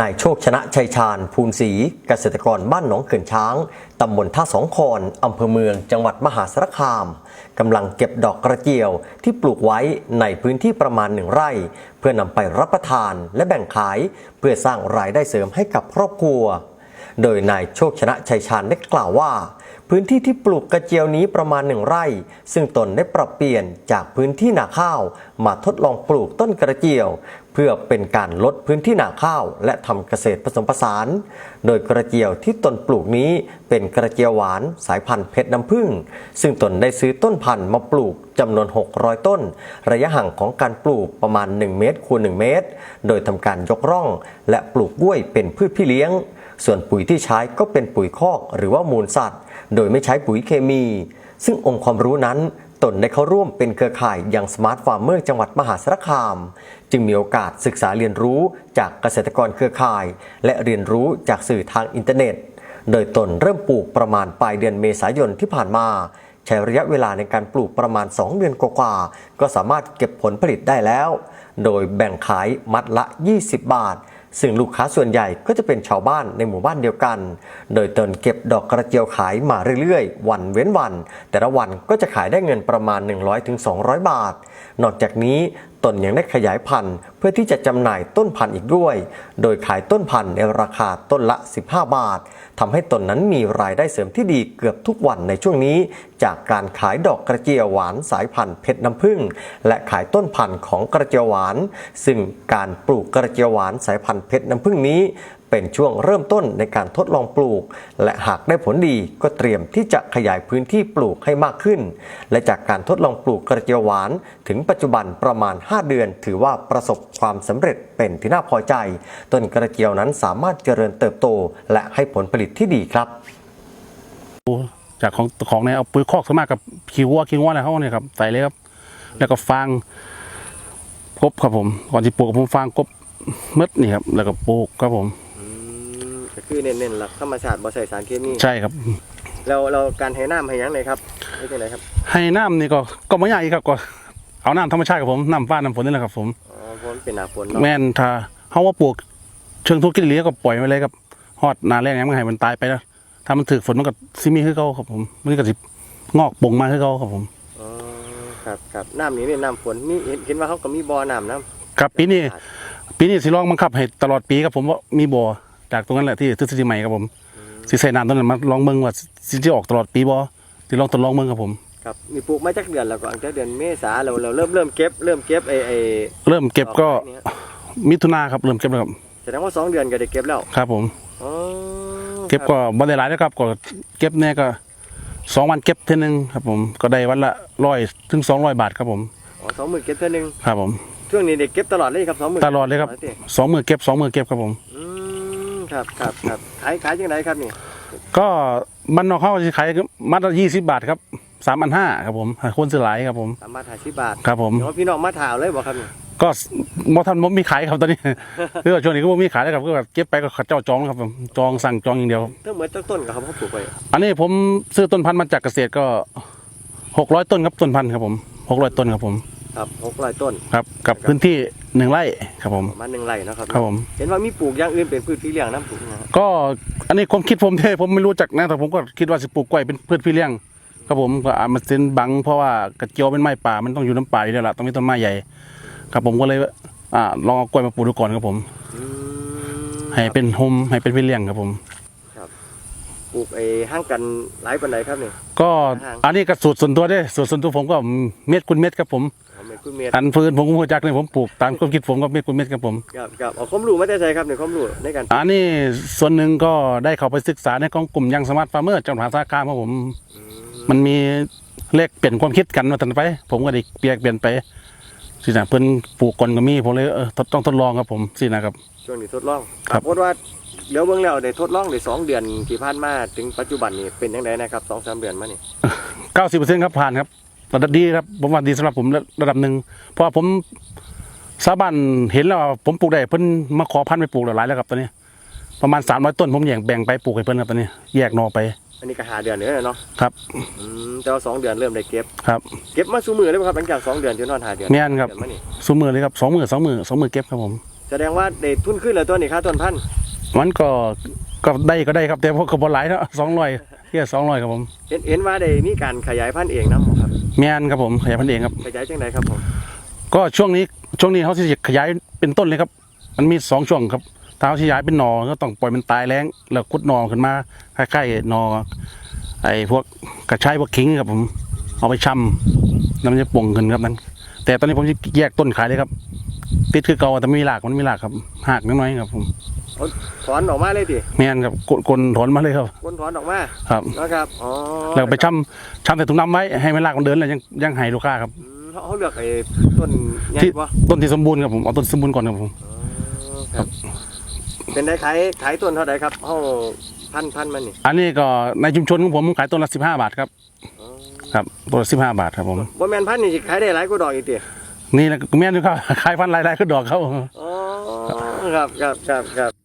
นายโชคชนะชัยชาญภูนศรีเกษตรกรบ้านหนองเขื่อนช้าง ตำบลท่าสองคอนอำเภอเมืองจังหวัดมหาสารคาม กำลังเก็บดอกกระเจียวที่ปลูกไว้ในพื้นที่ประมาณหนึ่งไร่ เพื่อนำไปรับประทานและแบ่งขาย เพื่อสร้างรายได้เสริมให้กับครอบครัว โดยนายโชคชนะชัยชาญได้กล่าวว่า พื้นที่ที่ปลูกกระเจียวนี้ประมาณหนึ่งไร่ ซึ่งตนได้ปรับเปลี่ยนจากพื้นที่นาข้าว มาทดลองปลูกต้นกระเจียว เพื่อเป็นการลดพื้นที่นาข้าว และทำเกษตรผสมผสาน โดยกระเจียวที่ตนปลูกนี้เป็นกระเจียวหวานสายพันธุ์เพชรน้ำผึ้งซึ่งตนได้ซื้อต้นพันธุ์มาปลูกจำนวน 600 ต้น ระยะห่างของการปลูกประมาณ 1 เมตรคูณ1เมตร โดยทำการยกร่อง และปลูกกล้วยเป็นพืชพี่เลี้ยง ส่วนปุ๋ยที่ใช้ก็เป็นปุ๋ยคอกหรือว่ามูลสัตว์ โดยไม่ใช้ปุ๋ยเคมี ซึ่งองค์ความรู้นั้นตนได้เข้าร่วมเป็นเครือข่ายอย่างสมาร์ทฟาร์มเมอร์จังหวัดมหาสารคาม จึงมีโอกาสศึกษาเรียนรู้จากเกษตรกรเครือข่าย และเรียนรู้จากสื่อทางอินเทอร์เน็ต โดยตนเริ่มปลูกประมาณปลายเดือนเมษายนที่ผ่านมา ใช้ระยะเวลาในการปลูกประมาณ 2 เดือนกว่าๆก็สามารถเก็บผลผลิตได้แล้ว โดยแบ่งขายมัดละ 20 บาท ซึ่งลูกค้าส่วนใหญ่ก็จะเป็นชาวบ้านในหมู่บ้านเดียวกัน โดยตนเก็บดอกกระเจียวขายมาเรื่อยๆ วันเว้นวัน แต่ละวันก็จะขายได้เงินประมาณ 100-200 บาท นอกจากนี้ ตนยังได้ขยายพันธุ์เพื่อที่จะจำหน่ายต้นพันธุ์อีกด้วย โดยขายต้นพันธุ์ในราคาต้นละ 15 บาททำให้ตนนั้นมีรายได้เสริมที่ดีเกือบทุกวันในช่วงนี้ จากการขายดอกกระเจียวหวานสายพันธุ์เพชรน้ำผึ้งและขายต้นพันธุ์ของกระเจียวหวาน ซึ่งการปลูกกระเจียวหวานสายพันธุ์เพชรน้ำผึ้งนี้ เป็นช่วงเริ่มต้นในการทดลองปลูก และหากได้ผลดีก็เตรียมที่จะขยายพื้นที่ปลูกให้มากขึ้น และจากการทดลองปลูกกระเจียวหวาน ถึงปัจจุบันประมาณ 5 เดือน ถือว่าประสบความสำเร็จเป็นที่น่าพอใจ ต้นกระเจียวนั้นสามารถเจริญเติบโต และให้ผลผลิตที่ดีครับจากของของเนี่ยเอาปุ๋ยคอกสมากกับขี้วัวขี้วัวอะไรเขาเนี่ยครับใส่เลยครับ แล้วก็ฟางกบครับผมก่อนที่ปลูกผมฟางกบเม็ดนี่ครับ แล้วก็ปลูกครับผม คือเน้นๆหลักธรรมชาติบ่ใส่สารเคมีใช่ครับ เราเราการให้น้ำให้หยังไงครับไม่ใช่ไหนครับให้น้ำนี่ก็ก็ไม่ใหญ่ครับก็เอาน้ำธรรมชาติครับผมน้ำฟ้าน้ำฝนนี่แหละครับผม อ๋อเพราะมันเป็นหนาฝนเนาะแม่นถ้าเขาว่าปลูกเชิงทุกกินเลี้ยงก็ปล่อยไว้เลยครับฮอดหนาแรงยังไม่ให้มันตายไปแล้วถ้ามันถึกฝนมันก็ซิมีขึ้นเขาครับผมมันก็สิงอกปงมาขึ้นเขาครับผมอ๋อครับครับน้ำนี้เนี่ยน้ำฝนมีเห็นเห็นว่าเขาก็มีบ่อน้ำน้ำครับปีนี้ปีนี้สิลองบังคับให้ตลอดปีครับผมว่ามีบ่อ จากตรงนั้นแหละที่ทฤษฎีใหม่ครับผมสิใส่น้ำตรงนั้นมาลองเบิ่งว่าสิจะออกตลอดปีบ่สิลองทดลองเบิ่งครับผมครับมีปลูกมาจากเดือนแล้วก็อังจากเดือนเมษาเราเราเริ่มเริ่มเก็บเริ่มเก็บไอ้ไอ้เริ่มเก็บก็ดอไม้เนี่ยมิถุนาครับเริ่มเก็บแล้วครับแสดงว่าสองเดือนก็ได้เก็บแล้วครับผมอ๋อเก็บก็บ่ได้หลายนะครับก็เก็บเนี่ยก็สองวันเก็บเท่านึงครับผมก็ได้วันละร้อยถึงสองร้อยบาทครับผมอ๋อสองหมื่นเก็บเท่านึงครับผมช่วงนี้เด็กเก็บตลอดเลยครับสองหมื่นตลอดเลยครับสองมือเก็บสองมือเก็บครับผมอืม ครับครับครับขายขายจังไดครับนี่ก็มันนอกเข้าสิขายมัดละยี่สิบบาทครับสามพันห้าครับผมให้คนซื้อหลายครับผมสามารถหาสิบบาทครับผมเดี๋ยวว่าพี่น้องมาถามเลยบอกครับนี่ก็บ่ทันบ่มีขายครับตอนนี้คือว่าช่วงนี้ก็บ่มีขายแล้วครับก็แบบเก็บไปก็เขาเจ้าจองครับผมจองสั่งจองอย่างเดียวทั้งหมดตั้งต้นกับเขาเขาปลูกไปอันนี้ผมซื้อต้นพันธุ์มาจากเกษตรก็หกร้อยต้นครับต้นพันธุ์ครับผมหกร้อยต้นครับผม ครับหกร้อยต้น ครับกับพื้นที่หนึ่งไร่ครับผมประมาณหนึ่งไร่เนาะครับครับผมเห็นว่ามีปลูกอย่างอื่นเป็นพืชพี่เลี้ยงน้ำปลูกนะฮะก็อันนี้ความคิดผมเท่ผมไม่รู้จักนะแต่ผมก็คิดว่าสิปลูกกล้วยเป็นพืชพี่เลี้ยงครับผมก็อามันเป็นบังเพราะว่ากระเจียวเป็นไม้ป่ามันต้องอยู่น้ำป่าอยู่แล้วล่ะต้องมีต้นไม้ใหญ่ ครับผมก็เลยอ่าลองเอากล้วยมาปลูกดูก่อนครับผมอืมให้เป็นโฮมให้เป็นพี่เลี้ยงครับผมปลูกไอ้ห้างกันหลายปันไหนครับนี่ก็ห่างอันนี้ก็สูตรส่วนตัวเด้สูตรส่วนตัวผมก็เม็ดคุณเม็ดครับผมเอาเม็ด คุณเม็ดอันพื้นผมก็รู้จักเลยผมปลูกตามความคิดผมก็เม็ดคุณเม็ดครับผมครับครับเอาความรู้มาแต่ใจครับนี่ความรู้ในการอันนี้ส่วนหนึ่งก็ได้เข้าไปศึกษาในของกลุ่มยังสมาร์ทฟาร์มเมอร์จังหวัดสาขาครับผม มันมีเลขเปลี่ยนความคิดกันมาตันไป ผมก็ได้เปลี่ยนเปลี่ยนไปสินะเพิ่นปลูกก่อนก็มีผมเลยเออต้องทดลองครับผมสินะครับช่วงนี้ทดลองครับปรากฏว่าเดี๋ยวเบิ่งแล้วได้ทดลองได้สองเดือนที่ผ่านมาถึงปัจจุบันนี่เป็นยังไงนะครับสองสามเดือนมานี่เก้าสิบเปอร์เซ็นต์ครับผ่านครับ ระดับดีครับผมว่าดีสำหรับผมระระดับหนึ่งเพราะว่าผมชาวบ้านเห็นแล้วว่าผมปลูกได้เพิ่นมาขอพันธุ์ไปปลูกหลายแล้วครับตอนนี้ ประมาณสามร้อยต้นผมแบ่งแบ่งไปปลูกให้เพิ่นครับตอนนี้ แยกหนอไป อันนี้ก็หาเดือนเนื้อเนาะครับอืมแต่ว่าสองเดือนเริ่มได้เก็บครับเก็บมาสู่มือเลยบ่ครับหลังจากสองเดือนจนนอนหาเดือนแม่นครับเดือนมานี่สูมือเลยครับสองมือสองมือสองมือเก็บครับผมแสแสดงว่าได้ทุนขึ้นแล้วตัวนี้ค่าต้นพันธุ์มันก็ก็ได้ก็ได้ครับแต่พวกก็บ่หลายเนาะสองร้อย แค่สองร้อยครับผมเห็นเห็นว่าได้มีการขยายพันธุ์เองนะครับ แม่นครับผมขยายพันธุ์เองครับ ขยายจังไดครับผมก็ช่วงนี้ช่วงนี้เขาจะขยายเป็นต้นเลยครับ มันมีสองช่วงครับถ้าเขาขยายเป็นหนอก็ต้องปล่อยมันตายแรงแล้วคุดหนอขึ้นมาคล้ายๆหนอไอ้พวกกระชายพวกขิงครับผม เอาไปชำแล้วมันจะป่งขึ้นครับนั้น แต่ตอนนี้ผมจะแยกต้นขายเลยครับ ติดคือเก่าแต่ไม่มีหลากมันไม่มีหลากครับหักน้อยๆครับผมเอา ถอนออกมาเลยดิแม่นครับกดกลถอนมาเลยครับ คนถอนออกมาครับ นะครับอ๋อแล้วไปชำชำใส่ถุงน้ำไว้ให้มันลากมันเดินแล้วยังยังให้ลูกค้าครับ อืมเขาเขาเลือกไอ้ต้นใหญ่ที่ ปะต้นที่สมบูรณ์ครับผมเอาต้นสมบูรณ์ก่อนครับผมครับ เป็นได้ขายขายต้นเท่าไหร่ครับเขาพันพันมันนี่อันนี้ก็ในชุมชนของผมผมขายต้นละสิบห้าบาทครับครับต้นละสิบห้าบาทครับผมว่าแมนพันนี่สิขายได้หลายกว่าดอกอีกตินี่แหละแม่นอยู่ครับ ขายพันรายได้ขึ้นดอกครับอ๋อครับครับครับครับ